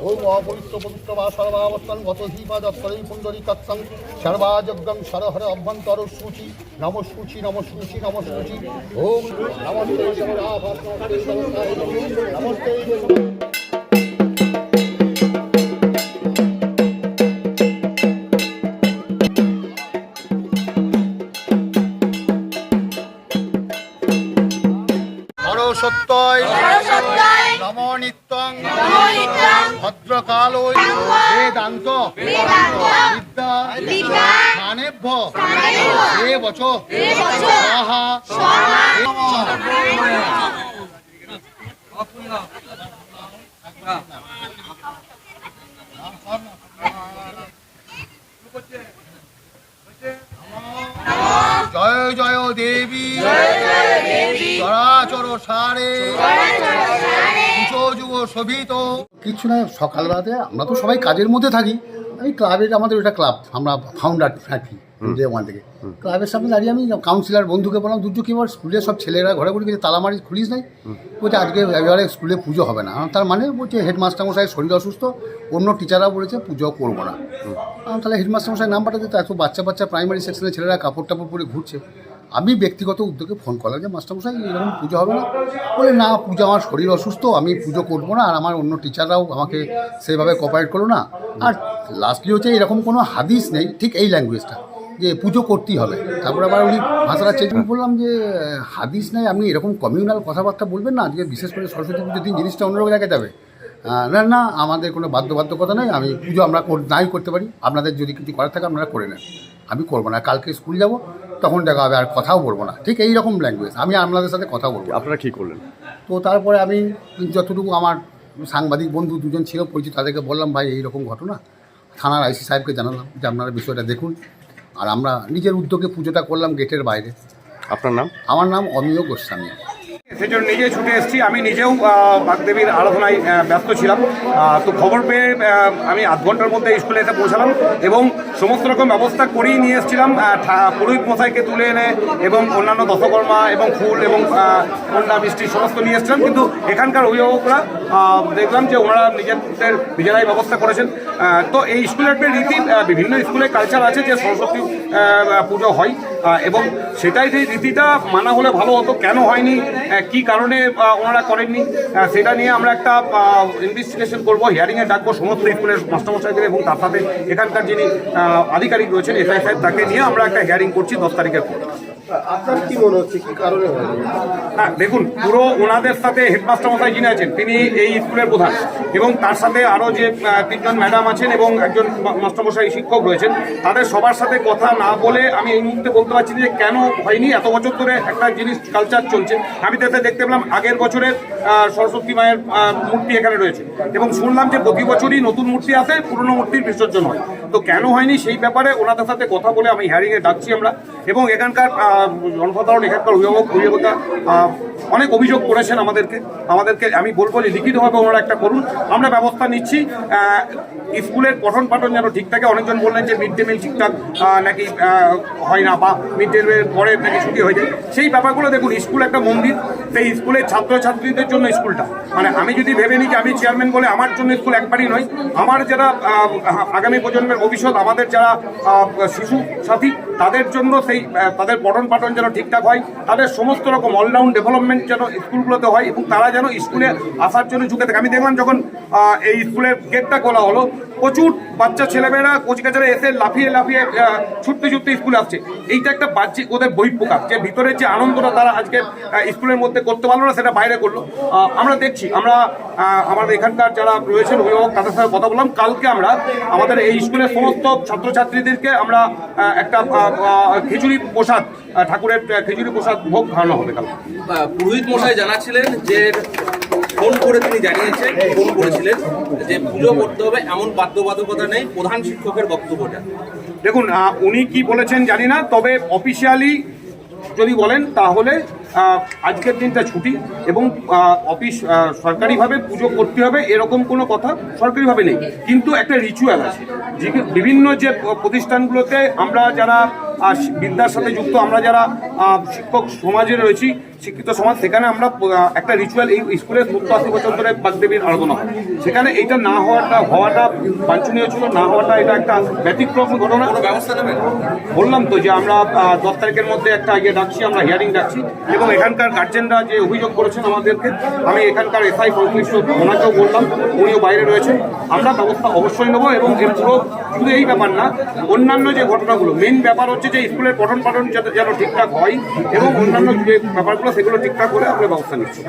ওম অপবিত্র পবিত্র বা সর্বাবস্থান গত হিপা দপ্তরী পুণ্ডরী তৎসং সর্বাযজ্ঞং সরহর অভ্যন্তর সূচি নম সূচি নম সূচি নম সূচি ওম নমস্তে নমস্তে সত্যয় ভদ্রকালয় বেদান্ত। বিদ্যা। স্থানেভ্য এ বচ। সাহা জয় জয় দেবী। চরাচর সারে। যুগ শোভিত। কিছু না সকালবেলাতে আমরা তো সবাই কাজের মধ্যে থাকি। এই ক্লাবের আমাদের ওটা ক্লাব আমরা ফাউন্ডার থাকি যে ওখান থেকে। ক্লাবের সামনে দাঁড়িয়ে আমি কাউন্সিলর বন্ধুকে বললাম দুর্যোগ কি বল স্কুলে সব ছেলেরা ঘরে ঘুরে গেছে তালা মারি খুলিস নাই? বলছে আজকে এবারে স্কুলে পুজো হবে না। তার মানে বলছে হেডমাস্টার মশাই শরীর অসুস্থ অন্য টিচাররা বলেছে পুজো করব না। আমি তাহলে হেডমাস্টার মশাই নাম পাঠাতে তো এত বাচ্চা বাচ্চা প্রাইমারি সেকশনের ছেলেরা কাপড় টাপড় পরে ঘুরছে আমি ব্যক্তিগত উদ্যোগে ফোন করলাম যে, মাস্টারমশাই, এরকম পুজো হবে না? বলে, না, পুজো আমার শরীর অসুস্থ, আমি পুজো করব না, আর আমার অন্য টিচাররাও আমাকে সেভাবে কোপারেট করল না। আর লাস্টলি হচ্ছে, এরকম কোনো হাদিস নেই, ঠিক এই ল্যাঙ্গুয়েজটা যে পুজো করতেই হবে। তারপর আবার উনি ভাষাটা চেঞ্জ বললাম যে, হাদিস নেই, আপনি এরকম কমিউনাল কথাবার্তা বলবেন না, আজকে বিশেষ করে সরস্বতী পুজোর দিন জিনিসটা অন্যরকম জায়গায় যাবে। না না, আমাদের কোনো বাধ্যবাধকতা নেই, আমি পুজো আমরা নাই করতে পারি। আপনাদের যদি কিছু করার থাকে, আপনারা করে নেন। আমি করব না, কালকে স্কুল যাব তখন দেখা হবে আর কথাও বলব না। ঠিক এই রকম ল্যাঙ্গুয়েজ আমি আপনাদের সাথে কথা বলব না। আপনারা কি করলেন? তো তারপরে আমি যতটুকু আমার সাংবাদিক বন্ধু দুজন ছিল পরিচিত তাদেরকে বললাম ভাই এই রকম ঘটনা। থানার আইসি সাহেবকে জানালাম যে আপনারা বিষয়টা দেখুন। আর আমরা নিজের উদ্যোগে পুজোটা করলাম গেটের বাইরে। আপনার নাম? আমার নাম অমিয় গোস্বামী। সেই জন্য নিজে ছুটে এসেছি। আমি নিজেও বাগদেবীর আরাধনায় ব্যস্ত ছিলাম। তো খবর পেয়ে আমি আধ ঘণ্টার মধ্যে স্কুলে এসে পৌঁছালাম এবং সমস্ত রকম ব্যবস্থা করেই নিয়ে এসেছিলাম। পুরোহিত মশাইকে তুলে এনে এবং অন্যান্য দশকর্মা এবং ফুল এবং কন্যা, মিষ্টি সমস্ত নিয়ে এসেছিলাম। কিন্তু এখানকার অভিভাবকরা দেখলাম যে ওনারা নিজেদের নিজেরাই ব্যবস্থা করেছেন। তো এই স্কুলের রীতি বিভিন্ন স্কুলে কালচার আছে যে সরস্বতী পুজো হয়। এবং সেটাই সেই রীতিটা মানা হলে ভালো হতো। কেন হয়নি? কি কারণে ওনারা করেননি? সেটা নিয়ে আমরা একটা ইনভেস্টিগেশন করব হিয়ারিংয়ে ডাকবো সমস্ত স্কুলের মাস্টারমশাইদের এবং তার সাথে এখানকার যিনি আধিকারিক রয়েছেন, এসআই সাহেব, তাকে নিয়ে আমরা একটা হিয়ারিং করছি দশ তারিখের পর। আপনার কি মনে হচ্ছে, কি কারণে হয়? দেখুন, পুরো ওনাদের সাথে হেডমাস্টার মশাই যিনি আছেন, তিনি এই স্কুলের প্রধান এবং তার সাথে আরও যে তিনজন ম্যাডাম আছেন এবং একজন মাস্টারমশাই শিক্ষক রয়েছেন, তাদের সবার সাথে কথা না বলে আমি এই মুহূর্তে বলতে পারছি যে কেন হয়নি, এত বছর ধরে একটা জিনিস কালচার চলছে। আমি তাতে দেখতে পেলাম আগের বছরের সরস্বতী মায়ের মূর্তি এখানে রয়েছে এবং শুনলাম যে প্রতি বছরই নতুন মূর্তি আসে, পুরনো মূর্তির বিসর্জন হয়। তো কেন হয়নি সেই ব্যাপারে ওনাদের সাথে কথা বলে আমি হিয়ারিংয়ে ডাকছি আমরা এবং এখানকার জনসাধারণ এখানকার অভিভাবক অভিভাবকরা অনেক অভিযোগ করেছেন আমাদেরকে। আমাদেরকে আমি বলব যে লিখিতভাবে ওনারা একটা করুন। আমরা ব্যবস্থা নিচ্ছি। স্কুলের পঠন পাঠন যেন ঠিক থাকে। অনেকজন বললেন যে মিড ডে মিল ঠিকঠাক নাকি হয় না বা মিড ডে মিলের পরে নাকি ছুটি হয়ে যায়। সেই ব্যাপারগুলো দেখুন, স্কুল একটা মন্দির। সেই স্কুলের ছাত্রছাত্রীদের জন্য স্কুলটা। মানে আমি যদি ভেবে নিই যে আমি চেয়ারম্যান বলে আমার জন্য স্কুল একবারই নয়, আমার যারা আগামী প্রজন্মের ভবিষ্যৎ, আমাদের যারা শিশু সাথী, তাদের জন্য সেই তাদের পঠন পাঠন যেন ঠিকঠাক হয়, তাদের সমস্ত রকম অলরাউন্ড ডেভেলপমেন্ট যেন স্কুলগুলোতে হয় এবং তারা যেন স্কুলে আসার জন্য ঝুঁকে থাকে। আমি দেখলাম যখন এই স্কুলের গেটটা খোলা হলো, প্রচুর বাচ্চা ছেলেমেয়েরা কচিকাচারে এসে লাফিয়ে লাফিয়ে ছুটতে ছুটতে স্কুলে আসছে। এইটা একটা বাহ্যিক, ওদের বহিঃপ্রকাশ। যে ভিতরের যে আনন্দটা তারা আজকে স্কুলের মধ্যে করতে পারল না সেটা বাইরে করল। আমরা দেখছি আমরা আমাদের এখানকার যারা রয়েছেন অভিভাবক তাদের সাথে কথা বললাম। কালকে আমরা আমাদের এই স্কুলের সমস্ত ছাত্রছাত্রীদেরকে আমরা একটা খিচুড়ি প্রসাদ ঠাকুরের খিচুড়ি প্রসাদ ভোগ খাওয়ানো হবে কালকে। পুরোহিত মশাই জানাচ্ছিলেন যে ফোন করে তিনি জানিয়েছেন ফোন করেছিলেন যে পুজো করতে হবে এমন বাধ্যবাধকতা নেই প্রধান শিক্ষকের বক্তব্যটা। দেখুন উনি কি বলেছেন জানি না তবে অফিসিয়ালি যদি বলেন তাহলে আজকের দিনটা ছুটি এবং অফিস সরকারিভাবে পুজো করতে হবে এরকম কোনো কথা সরকারিভাবে নেই। কিন্তু একটা রিচুয়াল আছে বিভিন্ন যে প্রতিষ্ঠানগুলোতে আমরা যারা বিদ্যার সাথে যুক্ত, আমরা যারা শিক্ষক সমাজে রয়েছি শিক্ষিত সমাজ সেখানে আমরা একটা রিচুয়াল এই স্কুলে সত্তর আশি বছর ধরে বাগদেবীর আরাধনা। হয় সেখানে এইটা না হওয়াটা হওয়াটা বাঞ্ছনীয় ছিল না হওয়াটা এটা একটা ব্যতিক্রম ঘটনা। কোনো ব্যবস্থা নেবেন? বললাম তো যে আমরা দশ তারিখের মধ্যে একটা ইয়ে ডাকছি আমরা হিয়ারিং ডাকছি এবং এখানকার গার্জেনরা যে অভিযোগ করেছেন আমাদেরকে আমি এখানকার এসআই সংশ্লিষ্ট ওনাকেও বললাম উনিও বাইরে রয়েছেন আমরা ব্যবস্থা অবশ্যই নেব এবং এর পুরো শুধু এই ব্যাপার না অন্যান্য যে ঘটনাগুলো মেন ব্যাপার হচ্ছে যে স্কুলের পঠন পাঠন যাতে যেন ঠিকঠাক হয় এবং অন্যান্য যে ব্যাপারগুলো সেগুলো ঠিকঠাক করে আমরা ব্যবস্থা নিচ্ছি।